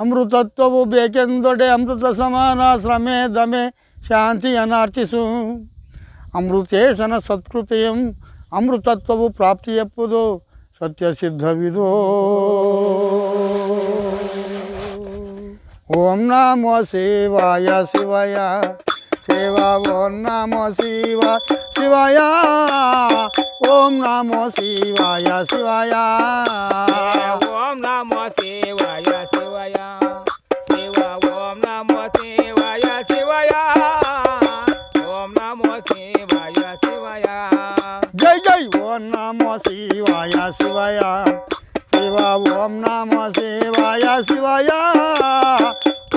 అమృతత్వము బేకెందుడే అమృత సమాన శ్రమే దమే శాంతి అనార్చిసు అమృతేషన సత్కృతయం అమృతత్వము ప్రాప్తి ఎప్పుదు సత్యసిద్ధ విదో ఓం నమో శివాయ శివాయ. శివ ఓం నమో శివ శివాయ. ఓం నమో శివాయ శివాయ. ఓం నమో శివాయ శివాయ. శివ ఓం నమో శివాయ శివాయ. ఓం నమో శివాయ శివాయ. జై జై. ఓం నమో శివాయ శివాయ. శివ ఓం నమో శివాయ శివాయ.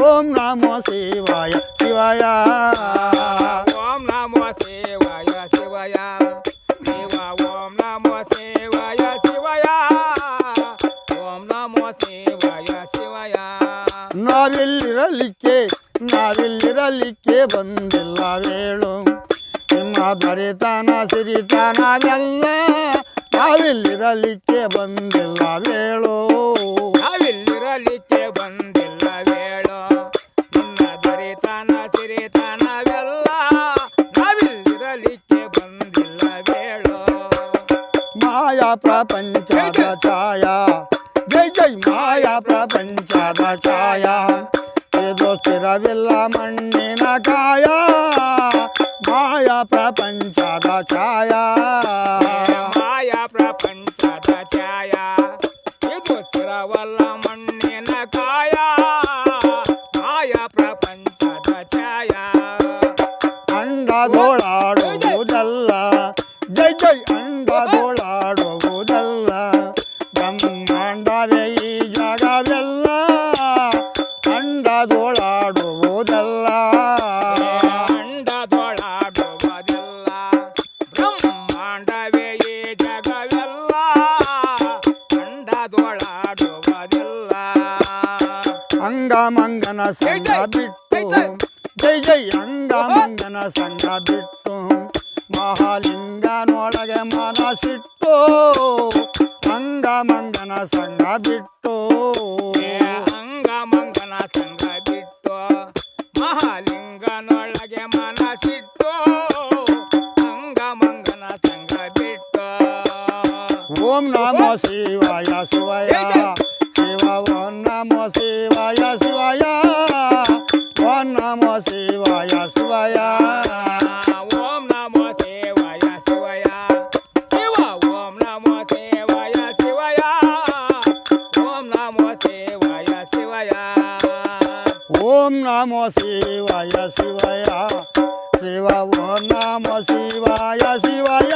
ఓం నమో శివాయ శివాయ ఓం నమో శివాయ శివయ శివ ఓం నమో శివాయ శివయ ఓం నమో శివాయ శివయ ನಾವಿಲ್ಲಿರಲಿಕ್ಕೆ ನಾವಿಲ್ಲಿರಲಿಕ್ಕೆ ಬಂದಿಲ್ಲ ವೇಳು ನಿಮ್ಮ ದೊರೆತನ ಸಿರಿತನವೆಲ್ಲ ನಾವಿಲ್ಲಿರಲಿಕ್ಕೆ ಬಂದಿಲ್ಲ ವೇಳು ప్రపంచ ఛాయా జై జై మాయా ప్రపంచ ఛాయా ఏదో స్థిర విల్లమన్నిన కాయా. మాయా ప్రపంచ ఛాయా ಅಂಡದೋಳಾಡುವುದಲ್ಲ ಅಂಡದೊಳಾಡುವುದಿಲ್ಲ ಬ್ರಹ್ಮಾಂಡವೇ ಈ ಜಗವೆಲ್ಲ. ಅಂಡದೊಳಾಡುವುದಿಲ್ಲ ಅಂಗಮಂಗನ ಸಂಗ ಬಿಟ್ಟು. ಜೈ ಜೈ. ಅಂಗಮಂಗನ ಸಂಗ ಬಿಟ್ಟು. ಮಹಾಲಿಂಗನೊಳಗೆ ಮನಸಿಟ್ಟು ಅಂಗಮಂಗನ ಸಂಗ ಬಿಟ್ಟು. నమో శివాయ శివాయ. శివ ఓం నమ శివాయ శివాయ.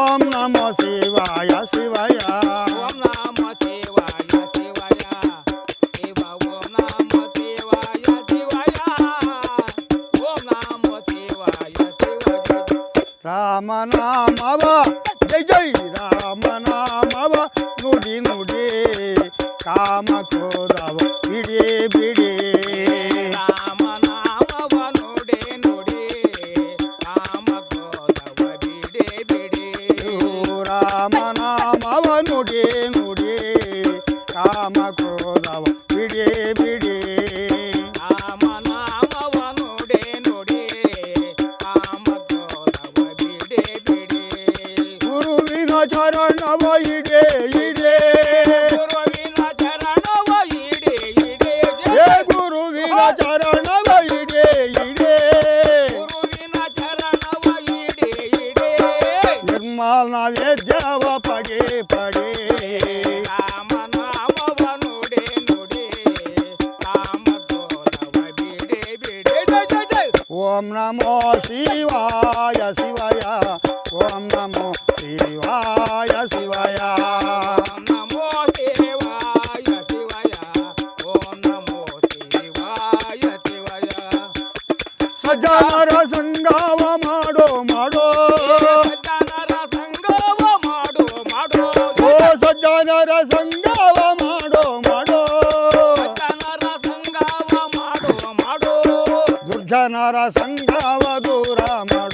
ఓం నమో శివాయ శివాయ. ఓం నమ శివాయ శివాయ. శివ ఓం నమ శివాయ శివాయ. ఓం నమ శివాయ శివాయ. రామ నామ చరణ వైడే ఇడే. ఏ గురువిన చరణ వైడే ఇడే నిర్మాణ విద్యవ పడే పడే. ఓం నమో శివాయ శివాయ. ఓం నమో శివాయ శివాయ. నమో శివాయ శివాయ. ఓం నమో శివాయ శివాయ. సజ్జనర సంగావమ ಜನರ ಸಂಘವ ದೂರ ಮಾಡು.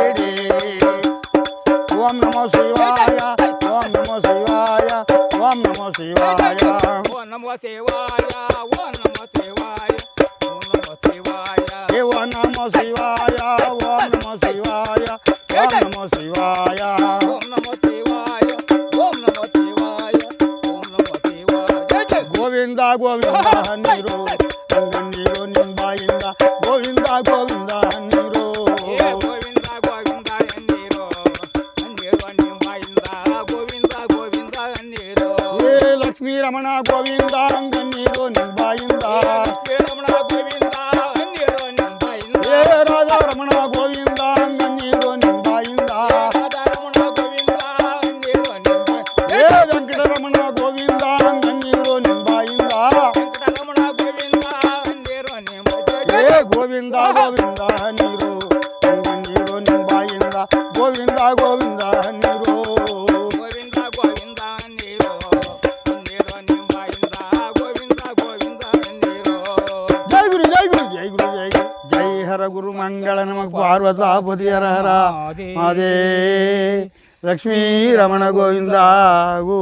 శివాయ ఓ నమ శివాయ ఓ నమ శివాయ ఏ ఓ నమ శివాయ ఓ నమ శివాయ ఓ నమ శివాయ ఓం నమ శివాయ ఓం నమ శివాయ ఓం నమ శివాయ గోవింద గోవింద నీరు నీరు నింబాయింద గోవింద గోవింద రమణ గోవింద నీరు నింబాయింద రమణ గోవింద నీరు నింబాయింద ఏ రాధా రమణ గోవింద నీరు నింబాయింద రమణ గోవింద నీరు నింబాయింద ఏ వెంకట రమణ గోవింద నీరు నింబాయింద రమణ గోవింద నీరు నింబాయింద ఏ గోవింద గోవింద నీరు నీరు నింబాయింద గోవింద గోవింద హర గురు మంగళ నమకు పార్వతాపతి హర హర మాదే లక్ష్మీ రమణ గోవిందాగు.